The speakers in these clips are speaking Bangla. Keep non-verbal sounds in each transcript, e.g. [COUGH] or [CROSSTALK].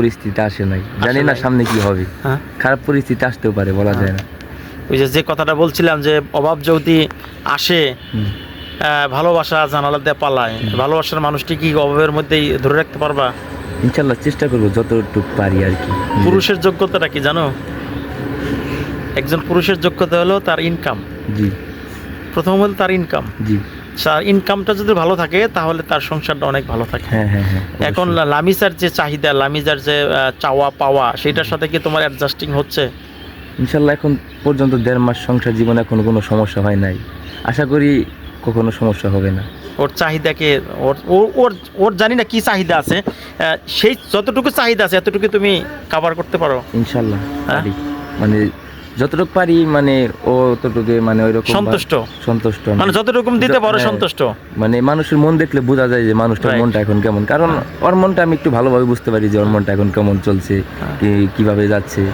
পরিস্থিতি আসে নাই। জানি না সামনে কি হবে। হ্যাঁ। খারাপ পরিস্থিতি আসতেও পারে বলা যায় না। ওই যে যে কথাটা বলছিলাম যে অভাব যদি আসে ভালোবাসা জানালা দিয়ে পালায়। ভালোবাসার মানুষটি কি অভাবের মধ্যেই ধরে রাখতে পারবা? ইনশাল্লাহ চেষ্টা করব যতটুকু পারি আর কি। পুরুষের যোগ্যতাটা কি জানো? একজন পুরুষের যোগ্যতা হলো তার ইনকাম জি। প্রথম হলো তার ইনকাম জি। তার ইনকামটা যদি ভালো থাকে তাহলে তার সংসারটা অনেক ভালো থাকে। হ্যাঁ হ্যাঁ হ্যাঁ এখন। লামিজার যে চাহিদা লামিজার যে চাওয়া পাওয়া সেটার সাথে কি তোমার অ্যাডজাস্টিং হচ্ছে? ইনশাল্লাহ এখন পর্যন্ত দেড় মাস সংসার জীবনে এখন কোনো সমস্যা হয় নাই। আশা করি কখনো সমস্যা হবে না। ওর চাহিদাকে ওর ওর ওর জানি না কি চাহিদা আছে। সেই যতটুকু চাহিদা আছে এতটুকু তুমি কাভার করতে পারো? ইনশাল্লাহ? মানে যতটুকু পারি মানে ও ততটুকু মানে ওই রকম সন্তুষ্ট। সন্তুষ্ট আমি। মানে যতটুকু দিতে পারো হ্যাঁ। সন্তুষ্ট। মানে মানুষের মন দেখলে বোঝা যায় যে মানুষটার. মনটা এখন কেমন। কারণ ওর মনটা আমি একটু ভালোভাবে বুঝতে পারি যে ওর মনটা এখন কেমন চলছে হ্যাঁ। কি- কীভাবে যাচ্ছে।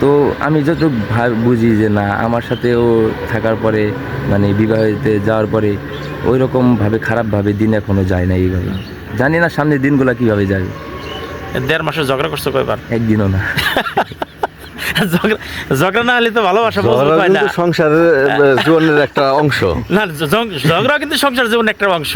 তো আমি যতটুকু বুঝি যে না আমার সাথে ও থাকার পরে মানে বিবাহিতে যাওয়ার পরে ওই রকম ভাবে খারাপ ভাবে দিন এখনও যায় না এইভাবে। জানি না সামনের দিনগুলো কীভাবে যাবে দেড় মাসে ঝগড়া করছ কয়বার? একদিনও না। [LAUGHS] ঝগড়া না হলে তো ভালোবাসা হয় না। সংসারের আহ, জীবনের একটা অংশ। না ঝগড়া কিন্তু সংসার জীবন একটা অংশ।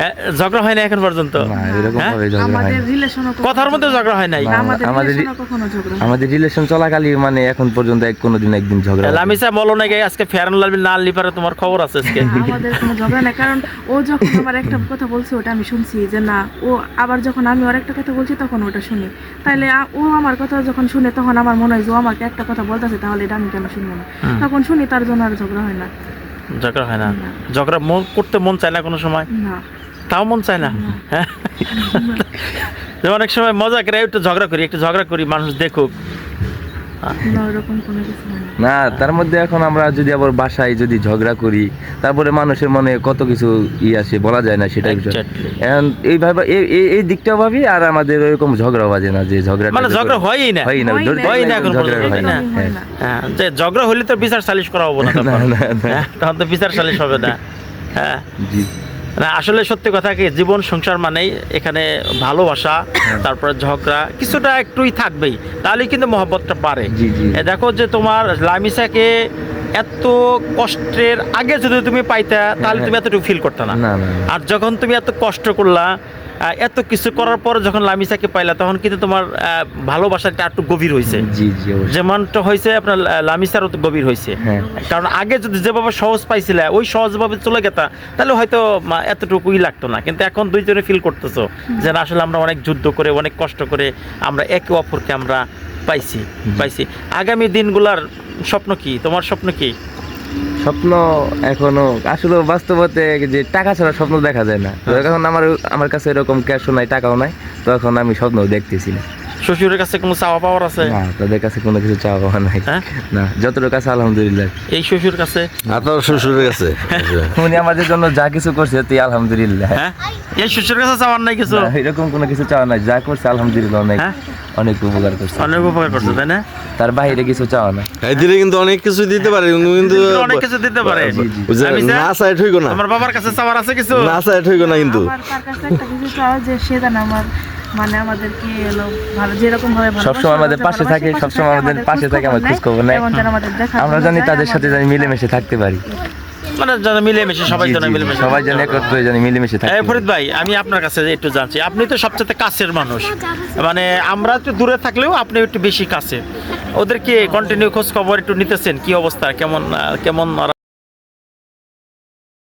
হ্যাঁ, ঝগড়া হয় না এখন পর্যন্ত। না এরকম হ্যাঁ? হয় না। কথার মধ্যে ঝগড়া হয় নাই। আমাদের আমাদের রিলেশনও কখনো ঝগড়া হয় না। আমাদের রিলেশন চলাকালীন মানে এখন পর্যন্ত এক কোনোদিন একদিন ঝগড়া হয়নি। লামিসা বলো নাকি আজকে ফেয়ার লালবি না আনলি পারে তোমার খবর আছে আজকে? আমাদের কোনো ঝগড়া নেই। কারণ ও যখন আমার একটা কথা বলছে ওটা আমি শুনছি যে না ও আবার যখন আমি ওর একটা কথা বলছি তখন ওটা শুনি। তাইলে ও আমার কথা যখন শুনে তখন আমার মনে হয় যে ও আমাকে একটা কথা বলতেছে তাহলে এটা আমি কেন শুনব না? তখন শুনি তার জন্য আর ঝগড়া হয় না। ঝগড়া হয় না। ঝগড়া মন করতে মন চায় না কোনো সময়? না। তাও মন চায় না? হ্যাঁ। [LAUGHS] অনেক সময় মজা করে একটু ঝগড়া করি একটু ঝগড়া করি মানুষ দেখুক। না ওরকম কোনো কিছু না। না তার মধ্যে এখন আমরা যদি আবার বাসায় যদি ঝগড়া করি তারপরে মানুষের মনে কত কিছু ই আসে বলা যায় না সেটাই. এখন এইভাবে এই- এই- এই দিকটাও ভাবি আর আমাদের ওইরকম ঝগড়া বাজে না যে ঝগড়া মানে ঝগড়া হয়ই না। হয় না হয় না। হয় না এখন ঝগড়া হয় না? হয়। হ্যাঁ যে ঝগড়া হলে তো বিচার সালিশ করা হব না না, না, না। হ্যাঁ, তখন তো বিচার সালিশ হবে না। হ্যাঁ। জি। না আসলে সত্যি কথা কি জীবন সংসার মানেই এখানে ভালোবাসা তারপরে ঝগড়া কিছুটা একটুই থাকবেই তাহলে কিন্তু মহব্বতটা পারে দেখো যে তোমার লামিসাকে এত কষ্টের আগে যদি তুমি পাইতা তাহলে তুমি এতটুকু ফিল করতে না। আর যখন তুমি এত কষ্ট করলা এত কিছু করার পর যখন লামিসাকে পাইলা তখন কিন্তু তোমার ভালোবাসাটা একটু গভীর হয়েছে যেমনটা হয়েছে আপনার লা- লামিসারও তো গভীর হয়েছে হ্যাঁ। কারণ আগে যদি যেভাবে সহজ পাইছিলে ওই সহজভাবে চলে গেতা তাহলে হয়তো এতটুকুই লাগতো না। কিন্তু এখন দুইজনে ফিল করতেছো যে না আসলে আমরা অনেক যুদ্ধ করে অনেক কষ্ট করে আমরা একে অপরকে আমরা পাইছি পাইছি। আগামী দিনগুলার স্বপ্ন কি? তোমার স্বপ্ন কি? স্বপ্ন এখনও। আসলে বাস্তবতে যে টাকা ছাড়া স্বপ্ন দেখা যায় না। যখন এখন আমার আমার কাছে এরকম ক্যাশও নাই টাকাও নাই তো এখন আমি স্বপ্ন দেখতেছি না। শ্বশুরের কাছে কোনো চাওয়া পাওয়ার আছে? না তাদের কাছে কোনো কিছু চাওয়া পাওয়া নাই। হ্যাঁ? না যতটুকু আছে আলহামদুলিল্লাহ। এই শ্বশুর কাছে? আপনার শ্বশুরের কাছে? [LAUGHS] উনি আমাদের জন্য যা কিছু করছে তুই আলহামদুলিল্লাহ। হ্যাঁ? এই শ্বশুরের কাছে চাওয়ার নাই কিছু? এরকম কোনো কিছু চাওয়া নাই। যা করছে আলহামদুলিল্লাহ অনেক হ্যাঁ? অনেক উপকার করছে। অনেক উপকার করছে তাই না? তার বাইরে কিছু চাওয়া না। এই দিলে কিন্তু অনেক কিছু দিতে পারে কিন্তু কিন্তু অনেক কিছু দিতে পারে। না চাই ঠইকো না। আমার বাবার কাছে চাওয়ার আছে কিছু? না চাই ঠইকো না কিন্তু। আমার কাছে একটা কিছু চাওয়া যে সে যেন আমার মানে আমাদেরকে এলো ভালো যেরকম ভাবে সবসময় আমাদের পাশে থাকে, সবসময় আমাদের পাশে থাকে, আমাদের খোঁজ খবর নেয়। এবং যেন আমাদের দেখা আমরা জানি তাদের সাথে জানি মিলেমিশে থাকতে পারি। মানে যেন মিলেমিশে সবাই যেন জি, জি। মিলেমিশে। সবাই যেন একত্রে জানি মিলেমিশে এই ফরিদ ভাই আমি আপনার কাছে একটু জানছি আপনি তো সবচেয়ে কাছের মানুষ। মানে আমরা একটু দূরে থাকলেও আপনি একটু বেশি কাছে। ওদেরকে কন্টিনিউ খোঁজ খবর একটু নিতেছেন কি অবস্থা কেমন কেমন